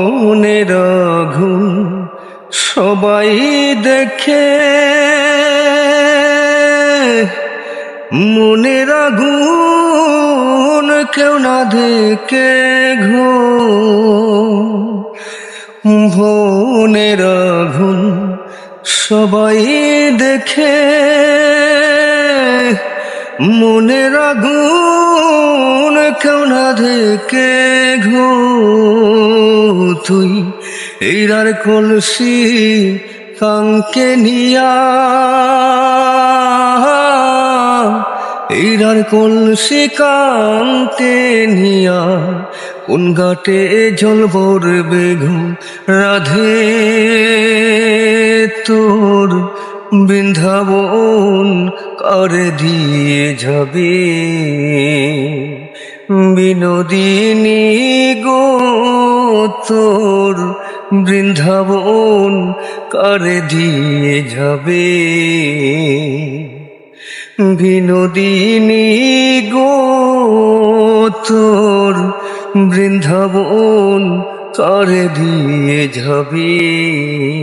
মনের ঘুম সবাই দেখে। মনের ঘুম কেউ না দেখে ঘুম। ভনের ঘুম সবাই দেখে। মনের ঘুম কেউ না দেখে ঘো তুই এইরার কলসি কাঙ্কে নিয়া। এইরার কলসি কাঙ্কে নিয়া। কোন ঘাটে জল ভরবে ঘুম? রাধে তোর বৃন্দাবন করে দিয়ে যাবে? বিনোদিনী গো তোর বৃন্দাবন করে দিয়ে যাবে? বিনোদিনী গো তোর বৃন্দাবন করে দিয়ে যাবে?